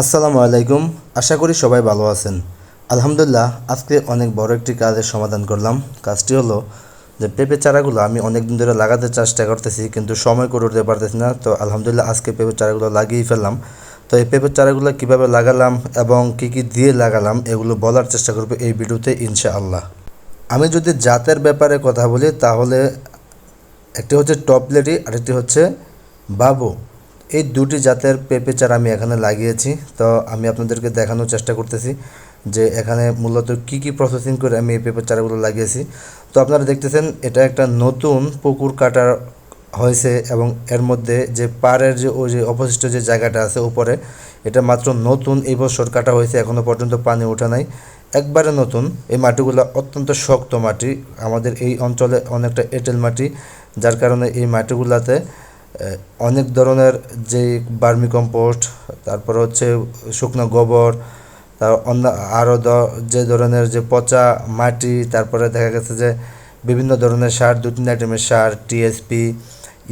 আসসালামু আলাইকুম। আশা করি সবাই ভালো আছেন। আলহামদুলিল্লাহ, আজকে অনেক বড় একটি কাজের সমাধান করলাম। কাজটি হলো যে পেঁপে চারাগুলো আমি অনেক দিন ধরে লাগাতে চেষ্টা করতেছি, কিন্তু সময় করে উঠতে পারতেছি না। তো আলহামদুলিল্লাহ, আজকে পেঁপে চারাগুলো লাগিয়ে ফেললাম। তো এই পেঁপের চারাগুলো কীভাবে লাগালাম এবং কী কী দিয়ে লাগালাম, এগুলো বলার চেষ্টা করব এই ভিডিওতে, ইনশাআল্লাহ। আমি যদি জাতের ব্যাপারে কথা বলি, তাহলে একটি হচ্ছে টপলেটি আরেকটি হচ্ছে বাবু। এই দুটি জাতের পেঁপে চারা আমি এখানে লাগিয়েছি। তো আমি আপনাদেরকে দেখানোর চেষ্টা করতেছি যে এখানে মূলত কি কি প্রসেসিং করে আমি এই পেঁপে চারাগুলো লাগিয়েছি। তো আপনারা দেখতেছেন, এটা একটা নতুন পুকুর কাটা হয়েছে এবং এর মধ্যে যে পাড়ের যে ওই যে অবশিষ্ট যে জায়গাটা আছে উপরে, এটা মাত্র নতুন এই বছর কাটা হয়েছে এখনও পর্যন্ত পানি ওঠা নাই। একবারে নতুন। এই মাটিগুলো অত্যন্ত শক্ত মাটি। আমাদের এই অঞ্চলে অনেকটা এঁটেল মাটি, যার কারণে এই মাটিগুলোতে অনেক ধরনের যে বার্মি কম্পোস্ট, তারপর হচ্ছে শুকনো গোবর, তার অন্য আরও যে ধরনের যে পচা মাটি, তারপরে দেখা গেছে যে বিভিন্ন ধরনের সার দু তিন আইটেমের সার টিএসপি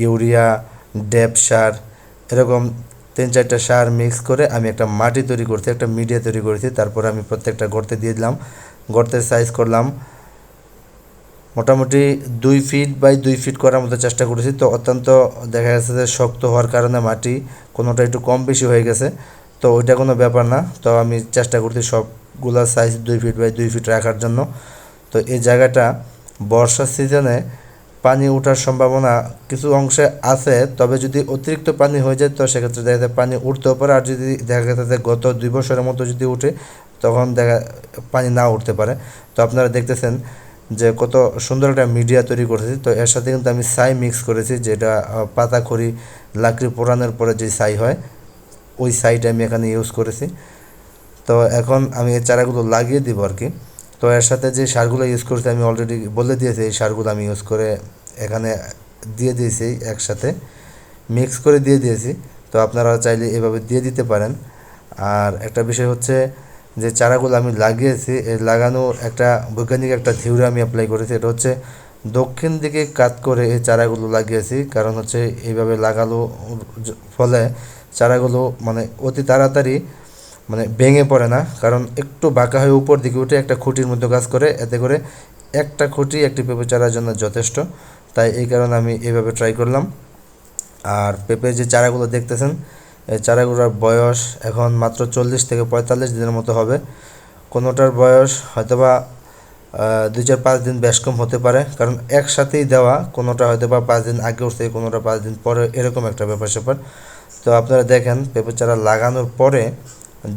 ইউরিয়া, ডেপ সার, এরকম তিন চারটা সার মিক্স করে আমি একটা মাটি তৈরি করছি, একটা মিডিয়া তৈরি করেছি, তারপরে আমি প্রত্যেকটা গর্তে দিয়ে দিলাম, গর্তের সাইজ করলাম। মোটামুটি দুই ফিট বাই দুই ফিট করার মতো চেষ্টা করেছি। তো অত্যন্ত দেখা গেছে যে শক্ত হওয়ার কারণে মাটি কোনোটা একটু কম বেশি হয়ে গেছে। তো ওইটা কোনো ব্যাপার না। তো আমি চেষ্টা করছি সবগুলা সাইজ দুই ফিট বাই দুই ফিট রাখার জন্য। তো এই জায়গাটা বর্ষার সিজনে পানি ওঠার সম্ভাবনা কিছু অংশে আছে, তবে যদি অতিরিক্ত পানি হয়ে যায়, তো সেক্ষেত্রে দেখা যায় পানি উঠতেও পারে। আর যদি দেখা গেছে যে গত দুই বছরের মতো যদি উঠে, তখন দেখা, পানি না উঠতে পারে। তো আপনারা দেখতেছেন যে কত সুন্দর একটা মিডিয়া তৈরি করেছি। তো এর সাথে কিন্তু আমি ছাই মিক্স করেছি, যেটা পাতা খড়ি লাকড়ি পোড়ানোর পরে যে ছাই হয়, ওই ছাইটা আমি এখানে ইউজ করেছি। তো এখন আমি এই চারাগুলো লাগিয়ে দিব আর কি। তো এর সাথে যে সারগুলো ইউজ করছি, আমি অলরেডি বলে দিয়েছি, এই সারগুলো আমি ইউজ করে এখানে দিয়ে দিয়েছি একসাথে। মিক্স করে দিয়ে দিয়েছি। তো আপনারা চাইলে এভাবে দিয়ে দিতে পারেন। আর একটা বিষয় হচ্ছে যে চারাগুলো আমি লাগিয়েছি লাগানো একটা বৈজ্ঞানিক একটা থিওরি আমি অ্যাপ্লাই করেছি। এটা হচ্ছে দক্ষিণ দিকে কাত করে এই চারাগুলো লাগিয়েছি, কারণ হচ্ছে এইভাবে লাগানো ফলে চারাগুলো মানে অতি তাড়াতাড়ি মানে ভেঙে পড়ে না, কারণ একটু বাঁকা হয়ে উপর দিকে উঠে একটা খুঁটির মধ্যে কাজ করে, এতে করে একটা খুঁটি, একটি পেঁপে চারার জন্য যথেষ্ট। তাই এই কারণে আমি এইভাবে ট্রাই করলাম। আর পেঁপে যে চারাগুলো দেখতেছেন এই চারাগুলোর বয়স এখন মাত্র চল্লিশ থেকে পঁয়তাল্লিশ দিনের মতো হবে। কোনোটার বয়স হয়তোবা দুই চার পাঁচ দিন বেশ কম হতে পারে, কারণ একসাথেই দেওয়া, কোনোটা হয়তো বা পাঁচ দিন আগে উঠছে, কোনোটা পাঁচ দিন পরে, এরকম একটা ব্যাপার স্যাপার। তো আপনারা দেখেন, পেঁপে চারা লাগানোর পরে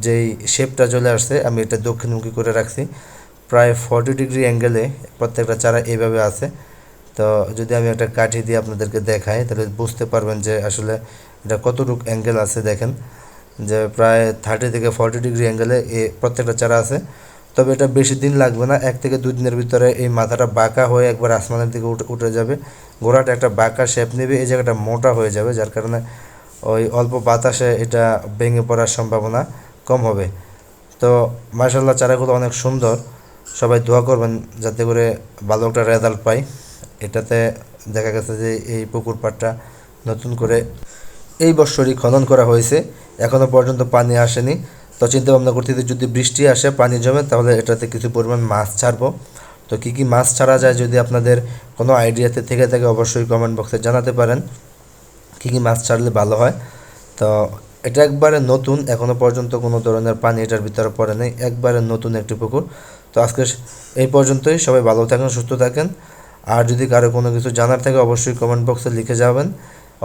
যেই শেপটা চলে আসছে, আমি এটা দক্ষিণমুখী করে রাখছি। প্রায় ফর্টি ডিগ্রি অ্যাঙ্গেলে প্রত্যেকটা চারা এইভাবে আছে। তো যদি আমি একটা কাঠি দিয়ে আপনাদেরকে দেখাই, তাহলে বুঝতে পারবেন যে আসলে এটা কতটুকু অ্যাঙ্গেল আছে দেখেন। যে প্রায় থার্টি থেকে ফর্টি ডিগ্রি অ্যাঙ্গেলে এ প্রত্যেকটা চারা আছে। তবে এটা বেশি দিন লাগবে না, এক থেকে দুই দিনের ভিতরে এই মাথাটা বাঁকা হয়ে একবার আসমানের দিকে উঠে যাবে। গোড়াটা একটা বাঁকা শেপ নেবে, এই জায়গাটা মোটা হয়ে যাবে, যার কারণে ওই অল্প বাতাসে এটা ভেঙে পড়ার সম্ভাবনা কম হবে। তো মার্শাল্লাহ চারাগুলো অনেক সুন্দর। সবাই দোয়া করবেন যাতে করে ভালো একটা রেজাল্ট পাই। এটাতে দেখা গেছে যে এই পুকুর পাড়টা নতুন করে এই বৎসরই খনন করা হয়েছে। এখনও পর্যন্ত পানি আসেনি। তো চিন্তা ভাবনা করতেছি যদি বৃষ্টি আসে, পানি জমে, তাহলে এটাতে কিছু পরিমাণ মাছ ছাড়বো। তো কী কী মাছ ছাড়া যায় যদি আপনাদের কোনো আইডিয়াতে থেকে থাকে, অবশ্যই কমেন্ট বক্সে জানাতে পারেন। কী কী মাছ ছাড়লে ভালো হয়? তো এটা একবারে নতুন এখনও পর্যন্ত কোনো ধরনের পানি এটার ভিতরে পড়ে নেই। একবারে নতুন একটি পুকুর। তো আজকে এই পর্যন্তই। সবাই ভালো থাকেন, সুস্থ থাকেন। আর যদি কারও কোনো কিছু জানার থাকে, অবশ্যই কমেন্ট বক্সে লিখে যাবেন।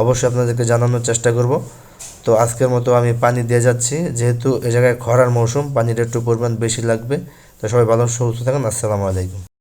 অবশ্যই আপনাদেরকে জানানোর চেষ্টা করব। তো আজকের মতো আমি পানি দিয়ে যাচ্ছি। যেহেতু এ জায়গায় খরার মৌসুম, পানিটা একটু পরিমাণ বেশি লাগবে। তো সবাই ভালো, সুস্থ থাকেন। আসসালামু আলাইকুম।